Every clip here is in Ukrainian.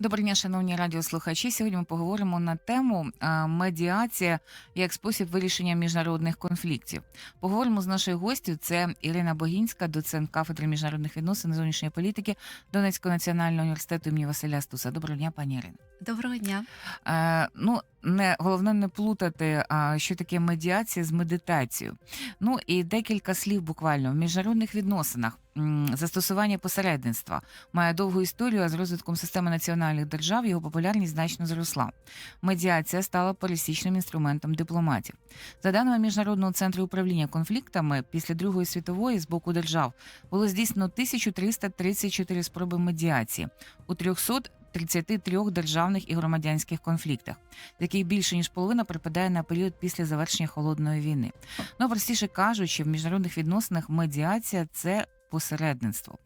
Доброго дня, шановні радіослухачі. Сьогодні ми поговоримо на тему медіація як спосіб вирішення міжнародних конфліктів. Поговоримо з нашою гостю. Це Ірина Богінська, доцент кафедри міжнародних відносин зовнішньої політики Донецького національного університету імені Василя Стуса. Доброго дня, пані Ірино. Доброго дня. Е, ну, не головне не плутати, а, що таке медіація з медитацією. Ну і декілька слів буквально в міжнародних відносинах. Застосування посередництва має довгу історію, а з розвитком системи національних держав його популярність значно зросла. Медіація стала пересічним інструментом дипломатів. За даними міжнародного центру управління конфліктами, після Другої світової з боку держав було здійснено 1334 спроби медіації у 300 33 державних і громадянських конфліктах, з яких більше ніж половина припадає на період після завершення холодної війни. Ну простіше кажучи, в міжнародних відносинах медіація це посередництво.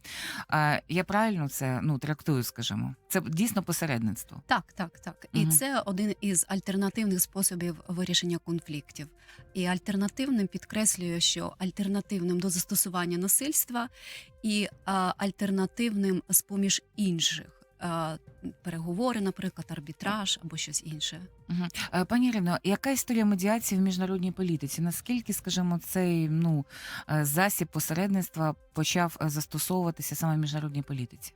А, я правильно це ну трактую, скажімо. Це дійсно посередництво. Так, так, так. І це один із альтернативних способів вирішення конфліктів. І альтернативним підкреслюю, що альтернативним до застосування насильства і а, альтернативним з поміж інших. А, переговори, наприклад, арбітраж або щось інше. Угу. Пані Ірино, яка історія медіації в міжнародній політиці? Наскільки, скажімо, цей ну е, засіб посередництва почав е, застосовуватися саме в міжнародній політиці?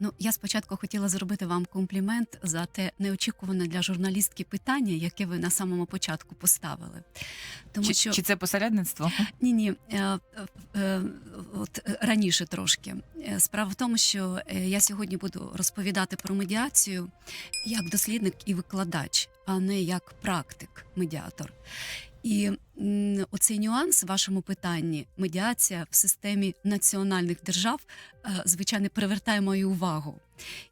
Ну, я спочатку хотіла зробити вам комплімент за те неочікуване для журналістки питання, яке ви на самому початку поставили. Тому Чи, що чи це посередництво? Ні, ні, е, е, от е, раніше трошки. Е, Справа в тому, що е, я сьогодні буду розповідати про медіацію як дослідник і викладач, а не як практик, медіатор. І оцей нюанс в вашому питанні медіація в системі національних держав, е, звичайно, привертає мою увагу.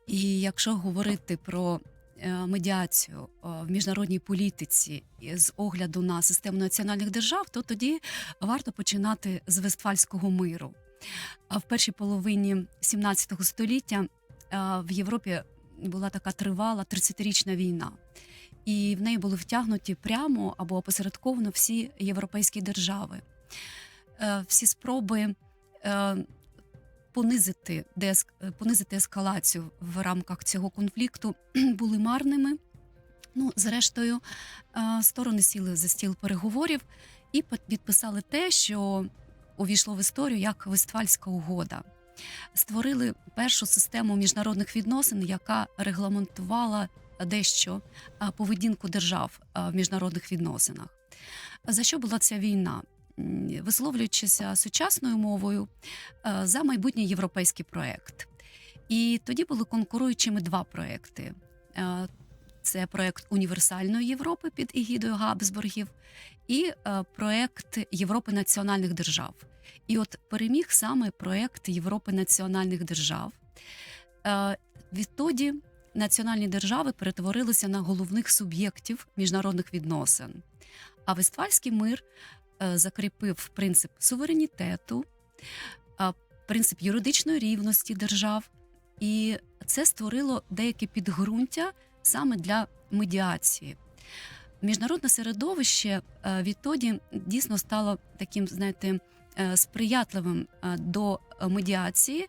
І якщо говорити про е, медіацію в міжнародній політиці з огляду на систему національних держав, то тоді варто починати з Вестфальського миру. А в першій половині 17 століття е, в Європі була така тривала 30-річна війна. І в неї були втягнуті прямо або опосередковано всі європейські держави. Е, Всі спроби е, понизити, понизити ескалацію в рамках цього конфлікту були марними. Ну, зрештою, е, сторони сіли за стіл переговорів і підписали те, що увійшло в історію як Вестфальська угода. Створили першу систему міжнародних відносин, яка регламентувала дещо е, поведінку держав е, в міжнародних відносинах. За що була ця війна? Висловлюючися сучасною мовою е, за майбутній європейський проект. І тоді були конкуруючими два проекти. Це проект універсальної Європи під егідою Габсбургів і проект Європи національних держав. І от переміг саме проект Європи національних держав. Відтоді національні держави перетворилися на головних суб'єктів міжнародних відносин. А Вестфальський мир е, закріпив принцип суверенітету, принцип юридичної рівності держав, і це створило деяке підґрунтя саме для медіації. Міжнародне середовище е, відтоді дійсно стало таким, знаєте, е, сприятливим до медіації,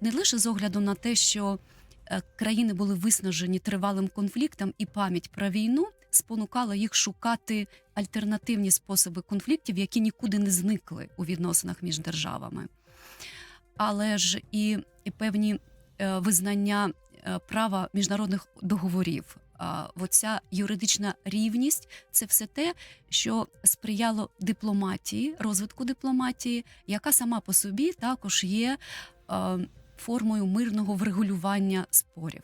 не, лише з огляду на те, що країни були виснажені тривалим конфліктом, і пам'ять про війну спонукала їх шукати альтернативні способи конфліктів, які нікуди не зникли у відносинах між державами. Але ж і, певні е, визнання е, права міжнародних договорів. Оця юридична рівність це все те, що сприяло дипломатії, розвитку дипломатії, яка сама по собі також є е, формою мирного врегулювання спорів.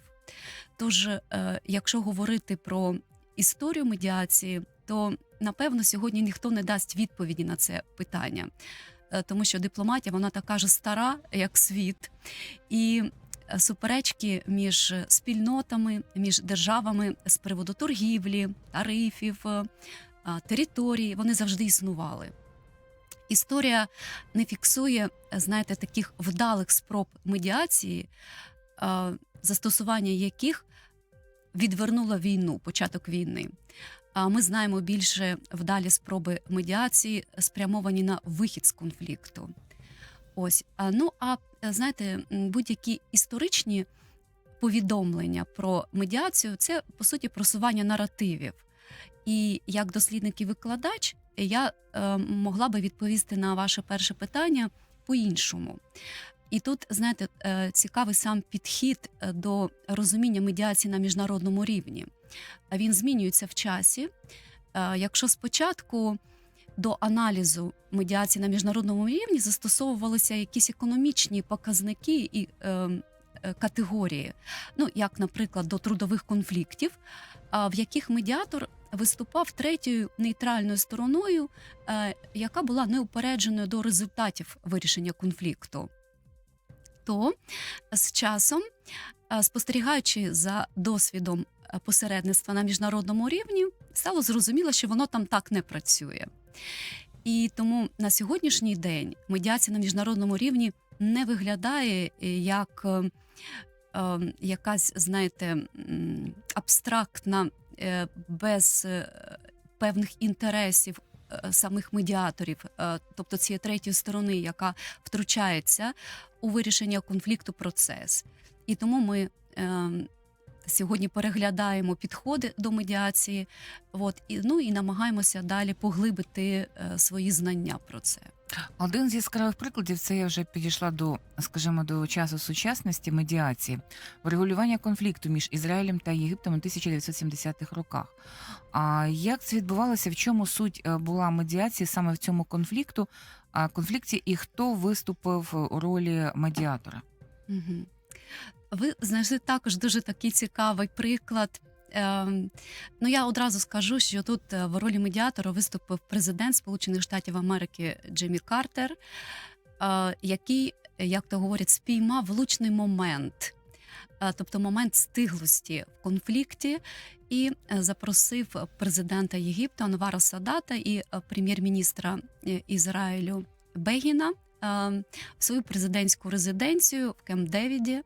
Тож, е, якщо говорити про історію медіації, то напевно сьогодні ніхто не дасть відповіді на це питання, Е, тому що дипломатія вона така ж стара, як світ, і е, суперечки між спільнотами, між державами з приводу торгівлі, тарифів, а, вони завжди існували. Історія не фіксує, знаєте, таких вдалих спроб медіації, застосування яких відвернуло війну, початок війни. Ми знаємо більше вдалі спроби медіації, спрямовані на вихід з конфлікту. Ось ну а знаєте, будь-які історичні повідомлення про медіацію це по суті просування наративів. І як дослідник і викладач, я е, могла би відповісти на ваше перше питання по-іншому. І тут, знаєте, е, цікавий сам підхід е, до розуміння медіації на міжнародному рівні. Він змінюється в часі. Е, Якщо спочатку до аналізу медіації на міжнародному рівні застосовувалися якісь економічні показники і е, категорії, ну як, наприклад, до трудових конфліктів, в яких медіатор виступав третьою нейтральною стороною, е, яка була неупередженою до результатів вирішення конфлікту. То з часом, е, спостерігаючи за досвідом е, посередництва на міжнародному рівні, стало зрозуміло, що воно там так не працює. І тому на сьогоднішній день медіація на міжнародному рівні не виглядає е, як е, е, якась, знаєте, абстрактна, без певних інтересів самих медіаторів, тобто цієї третьої сторони, яка втручається у вирішення конфлікту процес. І тому ми е, сьогодні переглядаємо підходи до медіації, от, і, ну, і намагаємося далі поглибити е, свої знання про це. Один з яскравих прикладів це я вже підійшла до, скажімо, до часу сучасності медіації, врегулювання конфлікту між Ізраїлем та Єгиптом у 1970-х роках. А як це відбувалося? В чому суть е, була медіації саме в цьому конфлікту? Конфлікті і хто виступив у ролі медіатора? Ви знайшли також дуже такий цікавий приклад. Ем, ну, я одразу скажу, що тут е, в ролі медіатора виступив президент Сполучених Штатів Америки Джиммі Картер, е, який, як то говорять, спіймав влучний момент, е, тобто момент стиглості в конфлікті, і запросив президента Єгипту Анвара Садата і прем'єр-міністра Ізраїлю Бегіна е, в свою президентську резиденцію в Кемп-Девіді.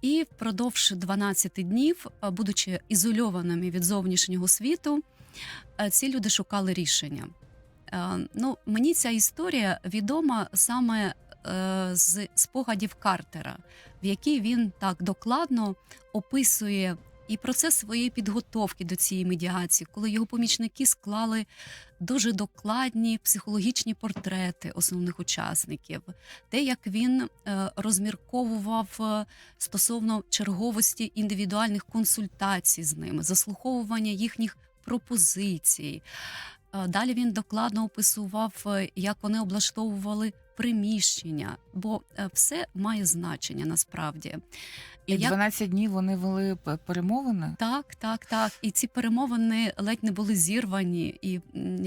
І впродовж 12 днів, е, будучи ізольованими від зовнішнього світу, е, ці люди шукали рішення. Е, Ну, мені ця історія відома саме з спогадів Картера, в якій він так докладно описує і процес своєї підготовки до цієї медіації, коли його помічники склали дуже докладні психологічні портрети основних учасників, те, як він е, розмірковував е, стосовно черговості індивідуальних консультацій з ними, заслуховування їхніх пропозицій. Е, Далі він докладно описував, як вони облаштовували приміщення, бо е, все має значення насправді. І Як- днів вони вели перемовини. Так, так, так. І ці перемовини ледь не були зірвані, і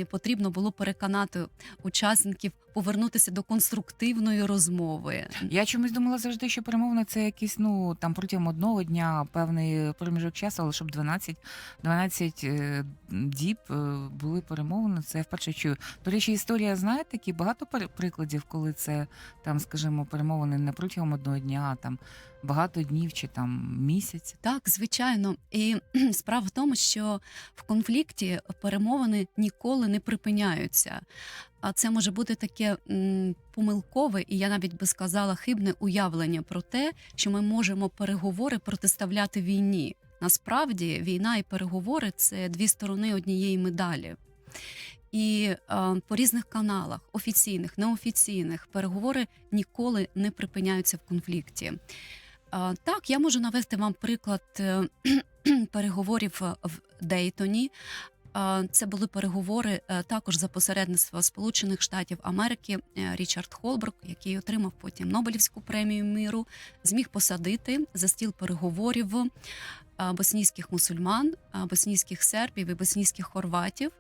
потрібно було переконати учасників повернутися до конструктивної розмови. Я чомусь думала завжди, що перемовини це якісь, ну там протягом одного дня певний проміжок часу, але щоб 12, 12 е, діб е, були перемовини. Це я вперше чую. До речі, історія знає такі багато прикладів, коли це там, скажімо, перемовини не протягом одного дня, а там багато днів чи там місяць. Так, звичайно. І справа в тому, що в конфлікті перемовини ніколи не припиняються. А це може бути таке помилкове, і я навіть би сказала хибне уявлення про те, що ми можемо переговори протиставляти війні. Насправді, війна і переговори це дві сторони однієї медалі. І е, по різних каналах, офіційних, неофіційних, переговори ніколи не припиняються в конфлікті. А, Так, я можу навести вам приклад е, переговорів е, в Дейтоні. А, Це були переговори е, також за посередництва Сполучених Штатів Америки. Е, Річард Холбрук, який отримав потім Нобелівську премію миру, зміг посадити за стіл переговорів е, боснійських мусульман, е, боснійських сербів і боснійських хорватів.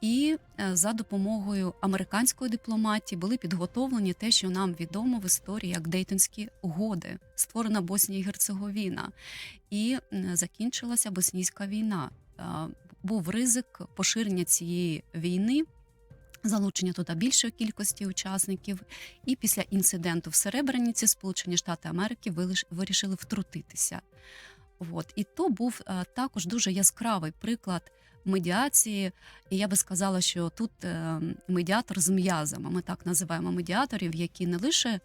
І е, за допомогою американської дипломатії були підготовлені те, що нам відомо в історії як Дейтонські угоди, створена Боснія і Герцеговіна, і закінчилася боснійська війна. Е, Був ризик поширення цієї війни. Залучення туди більшої кількості учасників, і після інциденту в Серебряниці Сполучені Штати Америки вирішили втрутитися. От і то був е, також дуже яскравий приклад медіації. І я би сказала, що тут е, медіатор з м'язами. Ми так називаємо медіаторів, які не лише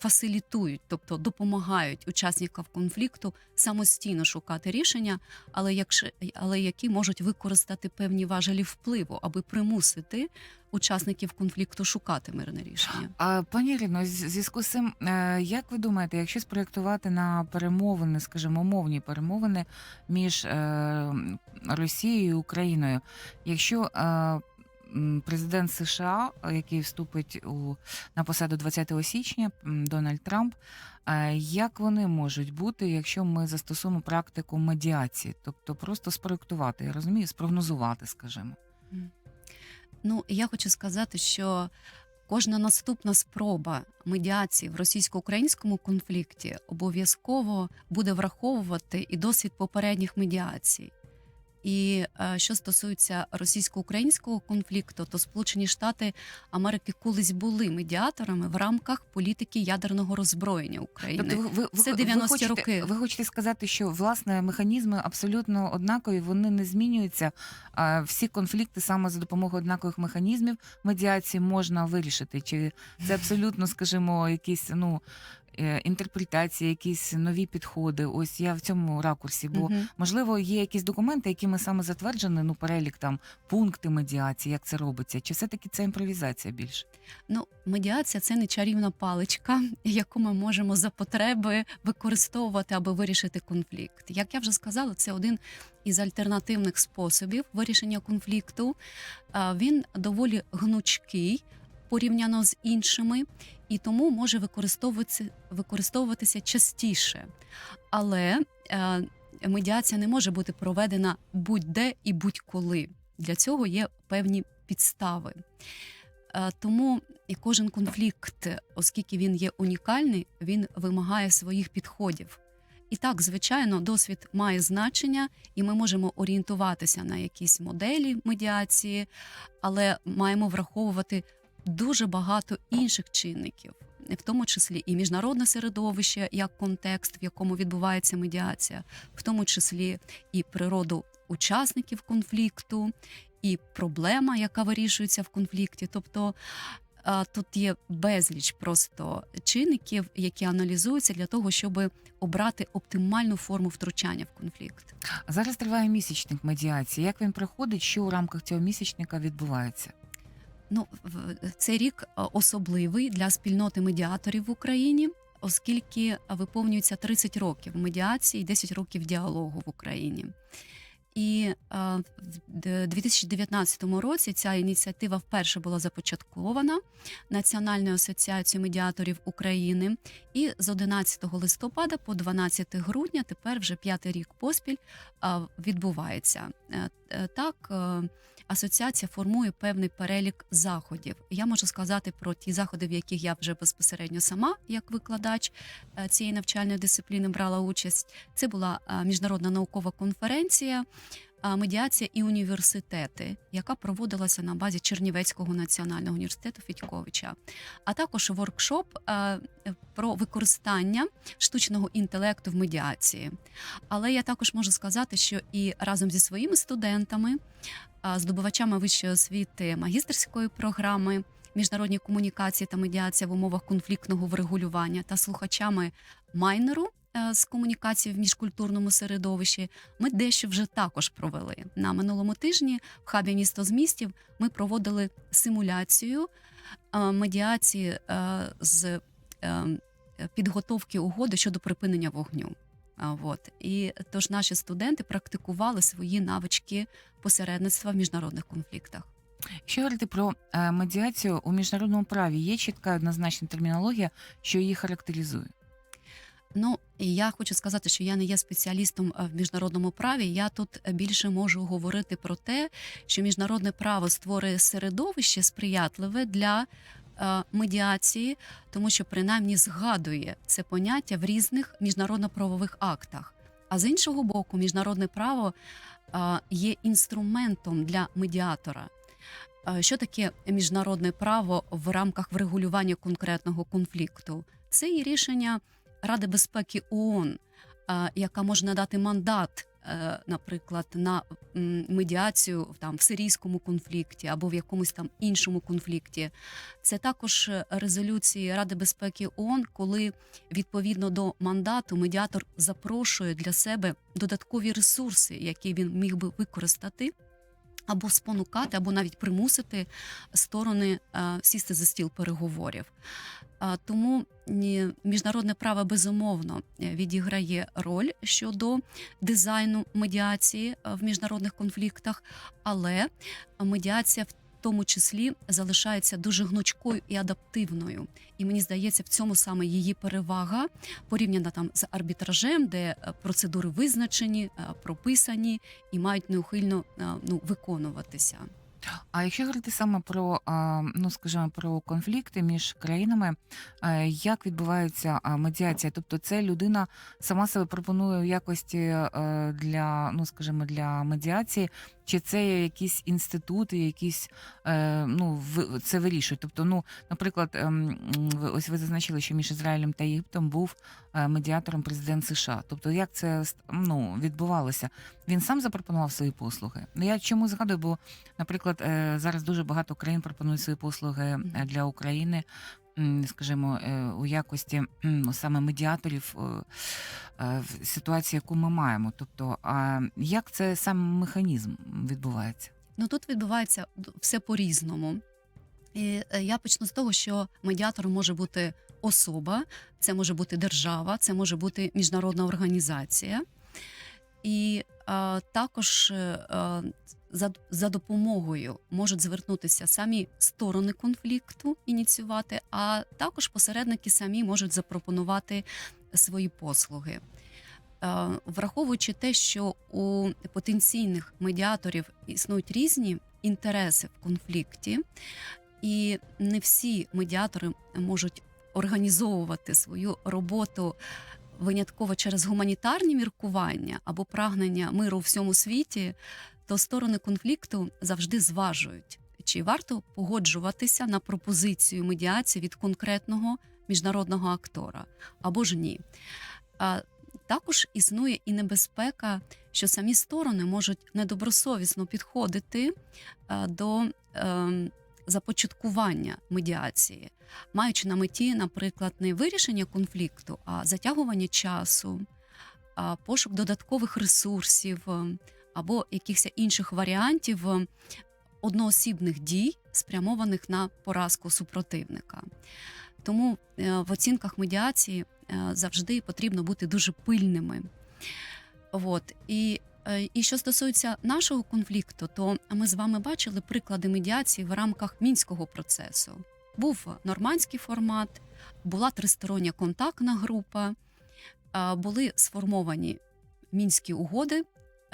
фасилітують, тобто допомагають учасникам конфлікту самостійно шукати рішення, але якщо але які можуть використати певні важелі впливу, аби примусити учасників конфлікту шукати мирне рішення. А пані Ірино, з- зв'язку з цим, е, як ви думаєте, якщо спроєктувати на перемовини, скажімо, мовні перемовини між е, Росією і Україною, якщо е, президент США, який вступить у на посаду 20 січня, Дональд Трамп, як вони можуть бути, якщо ми застосуємо практику медіації, тобто просто спроєктувати, я розумію, спрогнозувати, скажімо. Ну я хочу сказати, що кожна наступна спроба медіації в російсько-українському конфлікті обов'язково буде враховувати і досвід попередніх медіацій. І е, що стосується російсько-українського конфлікту, то Сполучені Штати Америки колись були медіаторами в рамках політики ядерного роззброєння України. Тобто ви, ви, Це 90-ті хочете, роки. Ви хочете сказати, що власне механізми абсолютно однакові, вони не змінюються. Всі конфлікти саме за допомогою однакових механізмів медіації можна вирішити? Чи це абсолютно, скажімо, якісь ну інтерпретації, якісь нові підходи? Ось я в цьому ракурсі, бо Мгм. можливо є якісь документи, якими саме затверджені, ну перелік там пункти медіації, як це робиться, чи все таки це імпровізація більше? Ну, медіація це не чарівна паличка, яку ми можемо за потреби використовувати, аби вирішити конфлікт. Як я вже сказала, це один із альтернативних способів вирішення конфлікту. Він доволі гнучкий порівняно з іншими, і тому може використовуватися, використовуватися частіше. Але е, медіація не може бути проведена будь-де і будь-коли. Для цього є певні підстави. Е, Тому і кожен конфлікт, оскільки він є унікальний, він вимагає своїх підходів. І так, звичайно, досвід має значення, і ми можемо орієнтуватися на якісь моделі медіації, але маємо враховувати дуже багато інших чинників, в тому числі і міжнародне середовище як контекст, в якому відбувається медіація, в тому числі і природу учасників конфлікту, і проблема, яка вирішується в конфлікті. Тобто тут є безліч просто чинників, які аналізуються для того, щоб обрати оптимальну форму втручання в конфлікт. Зараз триває місячник медіації. Як він проходить? Що у рамках цього місячника відбувається? Ну, цей рік особливий для спільноти медіаторів в Україні, оскільки виповнюється 30 років медіації, 10 років діалогу в Україні. І в 2019 році ця ініціатива вперше була започаткована Національною асоціацією медіаторів України. І з 11 листопада по 12 грудня, тепер вже п'ятий рік поспіль, відбувається. Е, е, Так, е, асоціація формує певний перелік заходів. Я можу сказати про ті заходи, в яких я вже безпосередньо сама, як викладач е, цієї навчальної дисципліни, брала участь. Це була е, міжнародна наукова конференція. е, Медіація і університети, яка проводилася на базі Чернівецького національного університету Федьковича, а також воркшоп про використання штучного інтелекту в медіації. Але я також можу сказати, що і разом зі своїми студентами, здобувачами вищої освіти магістерської програми. Міжнародні комунікації та медіація в умовах конфліктного врегулювання та слухачами майнеру е, з комунікації в міжкультурному середовищі. Ми дещо вже також провели на минулому тижні. В хабі місто з містів ми проводили симуляцію е, медіації е, з підготовки угоди щодо припинення вогню. А, Вот. І тож наші студенти практикували свої навички посередництва в міжнародних конфліктах. Якщо говорити про е, медіацію у міжнародному праві, є чітка однозначна термінологія, що її характеризує. Ну я хочу сказати, що я не є спеціалістом е, в міжнародному праві. Я тут більше можу говорити про те, що міжнародне право створює середовище сприятливе для медіації, тому що принаймні згадує це поняття в різних міжнародно-правових актах. А з іншого боку, міжнародне право е, є інструментом для медіатора. Е, Що таке міжнародне право в рамках врегулювання конкретного конфлікту? Це і рішення Ради безпеки ООН, е, яка може надати мандат е, наприклад, на медіацію там в сирійському конфлікті або в якомусь там іншому конфлікті. Це також е, резолюції Ради безпеки ООН, коли відповідно до мандату медіатор запрошує для себе додаткові ресурси, які він міг би використати. Або спонукати, або навіть примусити сторони е, сісти за стіл переговорів. Тому ні, міжнародне право безумовно е, відіграє роль щодо дизайну медіації е, в міжнародних конфліктах, але медіація в тому числі залишається дуже гнучкою і адаптивною. І мені здається, в цьому саме її перевага порівняна там з арбітражем, де е, процедури визначені, е, прописані і мають неухильно е, ну, виконуватися. А якщо говорити саме про, а, ну скажімо, про конфлікти між країнами, е, як відбувається а, медіація? Тобто, це людина сама себе пропонує в якості е, для, ну скажімо, для медіації, чи це якісь інститути, якісь е, ну це вирішують? Тобто, ну, наприклад, ем, ви- ось ви зазначили, що між Ізраїлем та Єгиптом був медіатором президент США. Тобто, як це ну, відбувалося? Він сам запропонував свої послуги. Ну я чому згадую, бо Наприклад, е, зараз дуже багато країн пропонують свої послуги е, для України, скажімо, е, у якості саме медіаторів в ситуації, яку ми маємо. Тобто, а як це сам механізм відбувається? Ну тут відбувається все по-різному. І я почну з того, що медіатором може бути особа, це може бути держава, це може бути міжнародна організація. І е, також е, е, за, за допомогою можуть звернутися самі сторони конфлікту ініціювати, а також посередники самі можуть запропонувати свої послуги. Е, Враховуючи те, що у потенційних медіаторів існують різні інтереси в конфлікті, і не всі медіатори можуть організовувати свою роботу винятково через гуманітарні міркування або прагнення миру у всьому світі, то сторони конфлікту завжди зважують, чи варто погоджуватися на пропозицію медіації від конкретного міжнародного актора або ж ні. А також існує і небезпека, що самі сторони можуть недобросовісно підходити е, до е, започаткування медіації, маючи на меті, наприклад, не вирішення конфлікту, а затягування часу, пошук додаткових ресурсів е, або якихось інших варіантів е, одноосібних дій, спрямованих на поразку супротивника. Тому е, в оцінках медіації завжди потрібно бути дуже пильними. От. І, і що стосується нашого конфлікту, то ми з вами бачили приклади медіації в рамках мінського процесу. Був нормандський формат, була тристороння контактна група, е, були сформовані мінські угоди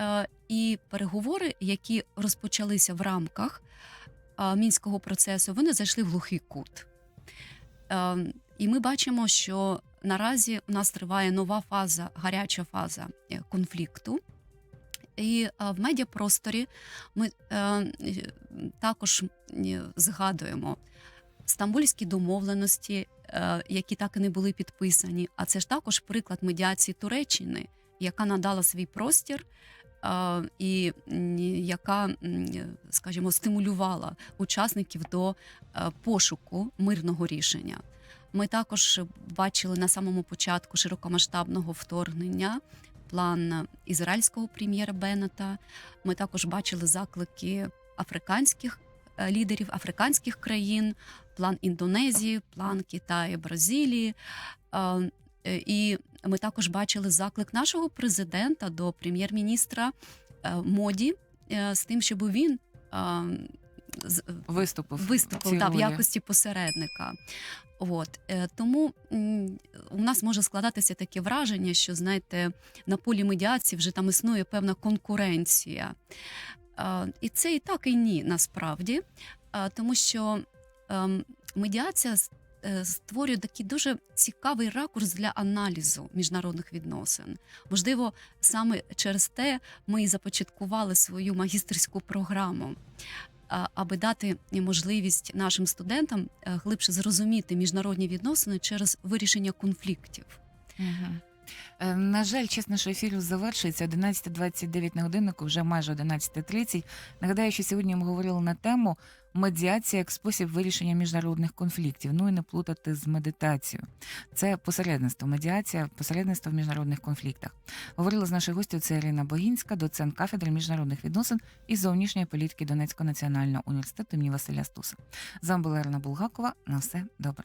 е, і переговори, які розпочалися в рамках е, мінського процесу, вони зайшли в глухий кут. Е, І ми бачимо, що наразі у нас триває нова фаза, гаряча фаза е, конфлікту. І е, в медіапросторі ми е, також згадуємо стамбульські домовленості, е, які так і не були підписані. А це ж також приклад медіації Туреччини, яка надала свій простір. І яка, скажімо, стимулювала учасників до пошуку мирного рішення. Ми також бачили на самому початку широкомасштабного вторгнення план ізраїльського прем'єра Беннета. Ми також бачили заклики африканських е, лідерів африканських країн, план Індонезії, план Китаю, Бразилії. Е, е, І ми також бачили заклик нашого президента до прем'єр-міністра Моді з тим, щоб він Виступив виступив да, в якості посередника. От е, тому у нас може складатися таке враження, що знаєте, на полі медіації вже там існує певна конкуренція. І це і так, і ні, насправді, тому що ем, медіація е, створює такий дуже цікавий ракурс для аналізу міжнародних відносин. Можливо, саме через те ми і започаткували свою магістерську програму аби дати можливість нашим студентам е, глибше зрозуміти міжнародні відносини через вирішення конфліктів. Мгм. Е, На жаль, час нашого ефіру завершується 11.29 на годиннику, вже майже 11.30. Нагадаю, що сьогодні ми говорили на тему медіація як спосіб вирішення міжнародних конфліктів. Ну і не плутати з медитацією. Це посередництво, медіація, посередництво в міжнародних конфліктах. Говорила з нашою гостю це Ірина Богінська, доцент кафедри міжнародних відносин і зовнішньої політики Донецького національного університету імені Василя Стуса. З вами була Ірина Булгакова. На все добре.